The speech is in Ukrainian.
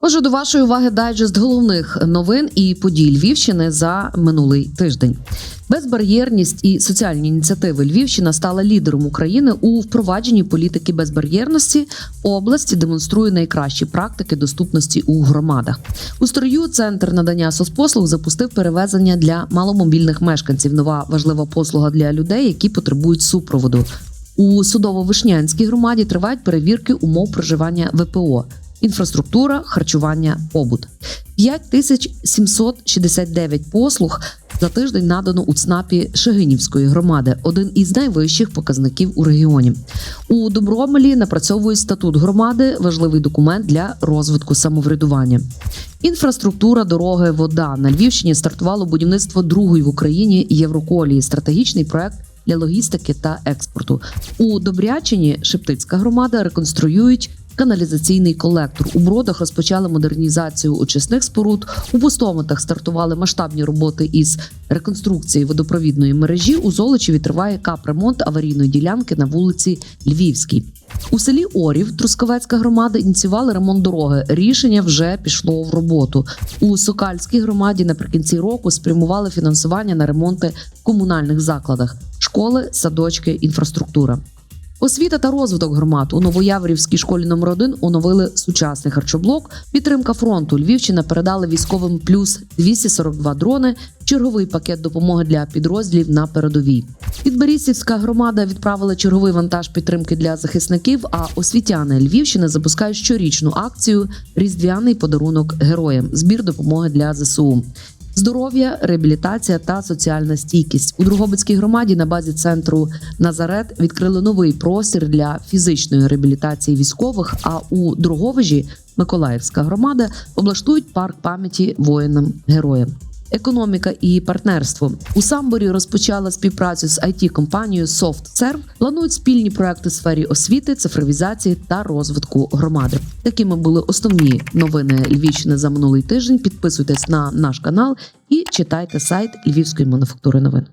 Отже, до вашої уваги дайджест головних новин і подій Львівщини за минулий тиждень. Безбар'єрність і соціальні ініціативи Львівщина стала лідером України у впровадженні політики безбар'єрності. Область демонструє найкращі практики доступності у громадах. У строю центр надання соцпослуг запустив перевезення для маломобільних мешканців. Нова важлива послуга для людей, які потребують супроводу. У судово-вишнянській громаді тривають перевірки умов проживання ВПО. Інфраструктура, харчування, побут. 5769 послуг за тиждень надано у ЦНАПі Шегинівської громади, один із найвищих показників у регіоні. У Добромелі напрацьовують статут громади, важливий документ для розвитку самоврядування. Інфраструктура, дороги, вода на Львівщині стартувало будівництво другої в Україні Євроколії, стратегічний проект для логістики та експорту. У Добрячині Шептицька громада реконструюють каналізаційний колектор. У бродах розпочали модернізацію очисних споруд. У пустоматах стартували масштабні роботи із реконструкції водопровідної мережі. У Золочеві триває капремонт аварійної ділянки на вулиці Львівській. У селі Орів Трускавецька громада ініціювали ремонт дороги. Рішення вже пішло в роботу. У Сокальській громаді наприкінці року спрямували фінансування на ремонти в комунальних закладах: школи, садочки, інфраструктура. Освіта та розвиток громад у Новояворівській школі номер 1 оновили сучасний харчоблок. Підтримка фронту Львівщина передали військовим плюс 242 дрони, черговий пакет допомоги для підрозділів на передовій. Підберізівська громада відправила черговий вантаж підтримки для захисників. А освітяни Львівщини запускають щорічну акцію Різдвяний подарунок героям. Збір допомоги для ЗСУ. Здоров'я, реабілітація та соціальна стійкість у Другобицькій громаді на базі центру Назарет відкрили новий простір для фізичної реабілітації військових. А у Друговижі Миколаївська громада облаштують парк пам'яті воїнам героям. Економіка і партнерство у Самборі розпочала співпрацю з it компанією SoftServe. Планують спільні проекти в сфері освіти, цифровізації та розвитку громади. Такими були основні новини Львівщини за минулий тиждень. Підписуйтесь на наш канал і читайте сайт Львівської мануфактури новин.